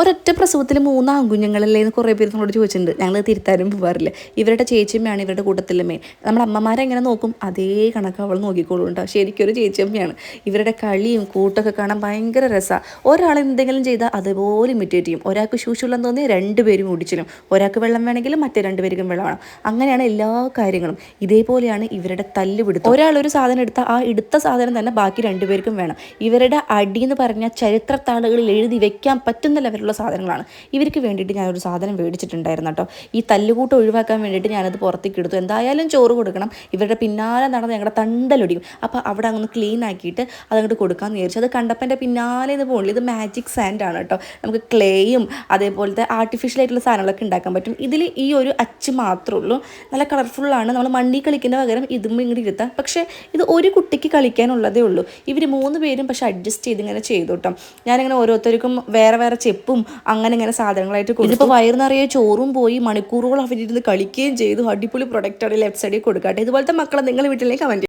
ഒരൊറ്റ പ്രസവത്തിൽ മൂന്ന് ആൺകുഞ്ഞുങ്ങളല്ലേ എന്ന് കുറേ പേര് നമ്മളോട് ചോദിച്ചിട്ടുണ്ട്. ഞങ്ങൾ തിരുത്താനും പോകാറില്ല ഇവരുടെ ചേച്ചിയമ്മയാണ് ഇവരുടെ കൂട്ടത്തിലെ മെയിൻ നമ്മുടെ അമ്മമാരെ എങ്ങനെ നോക്കും? അതേ കണക്ക് അവൾ നോക്കിക്കോളും കേട്ടോ ശരിക്കും ഒരു ചേച്ചിയമ്മയാണ്. ഇവരുടെ കളിയും കൂട്ടൊക്കെ കാണാൻ ഭയങ്കര രസമാണ് ഒരാൾ എന്തെങ്കിലും ചെയ്താൽ അതുപോലെ ഇമിറ്റേറ്റ് ചെയ്യും. ഒരാൾക്ക് ശൂശുള്ളം തോന്നി രണ്ടുപേരും ഓടിച്ചിലും ഒരാൾക്ക് വെള്ളം വേണമെങ്കിൽ മറ്റേ രണ്ടുപേർക്കും വെള്ളം വേണം. അങ്ങനെയാണ് എല്ലാ കാര്യങ്ങളും. ഇതേപോലെയാണ് ഇവരുടെ തല്ല് പിടുത്തം. ഒരാൾ ഒരു സാധനം എടുത്താൽ ആ എടുത്ത സാധനം തന്നെ ബാക്കി രണ്ടുപേർക്കും വേണം. ഇവരുടെ അടി എന്ന് പറഞ്ഞാൽ ചരിത്രത്താളുകളിൽ എഴുതി വെക്കാൻ പറ്റുന്ന ലെവലുള്ള സാധനങ്ങളാണ്. ഇവർക്ക് വേണ്ടിയിട്ട് ഞാനൊരു സാധനം മേടിച്ചിട്ടുണ്ടായിരുന്നു കേട്ടോ. ഈ തല്ലുകൂട്ട് ഒഴിവാക്കാൻ വേണ്ടിയിട്ട് ഞാനത് പുറത്തേക്ക് എടുത്തു. എന്തായാലും ചോറ് കൊടുക്കണം. ഇവരുടെ പിന്നാലെ നടന്ന് ഞങ്ങളുടെ തണ്ടലൊടിയും. അപ്പോൾ അവിടെ അങ്ങ് ക്ലീൻ ആക്കിയിട്ട് അതങ്ങോട്ട് കൊടുക്കാമെന്ന് വിചാരിച്ചു. അത് കണ്ടപ്പോൾ എന്റെ പിന്നാലെ നിന്ന് പോകണില്ല ഇത് മാജിക് സാൻഡ് ആണ് കേട്ടോ. നമുക്ക് ക്ലേയും അതേപോലത്തെ ആർട്ടിഫിഷ്യൽ ആയിട്ടുള്ള സാധനങ്ങളൊക്കെ ഉണ്ടാക്കാൻ പറ്റും. ഇതിൽ ഈ ഒരു അച്ച് മാത്രമേ ഉള്ളൂ. നല്ല കളർഫുള്ളാണ് നമ്മൾ മണ്ണി കളിക്കുന്ന പകരം ഇതും ഇങ്ങനെ ഇരുത്താം. പക്ഷേ ഇത് ഒരു കുട്ടിക്ക് കളിക്കാനുള്ളതേ ഉള്ളൂ. ഇവർ മൂന്ന് പേരും പക്ഷെ അഡ്ജസ്റ്റ് ചെയ്ത് ഇങ്ങനെ ചെയ്തു കേട്ടോ. ഞാനിങ്ങനെ ഓരോരുത്തർക്കും വേറെ വേറെ ചെപ്പും അങ്ങനെ ഇങ്ങനെ സാധനങ്ങളായിട്ട് കൊടുത്തു. ഇതിപ്പോൾ വയറ് നിറയെ ചോറും പോയി മണിക്കൂറുകൾ അവരിരുന്ന് കളിക്കുകയും ചെയ്തു. അടിപൊളി പ്രൊഡക്റ്റാണ് ലെഫ്റ്റ് സൈഡിൽ കൊടുക്കട്ടെ. ഇതുപോലത്തെ മക്കളെ നിങ്ങൾ വീട്ടിലേക്ക് കമന്റ്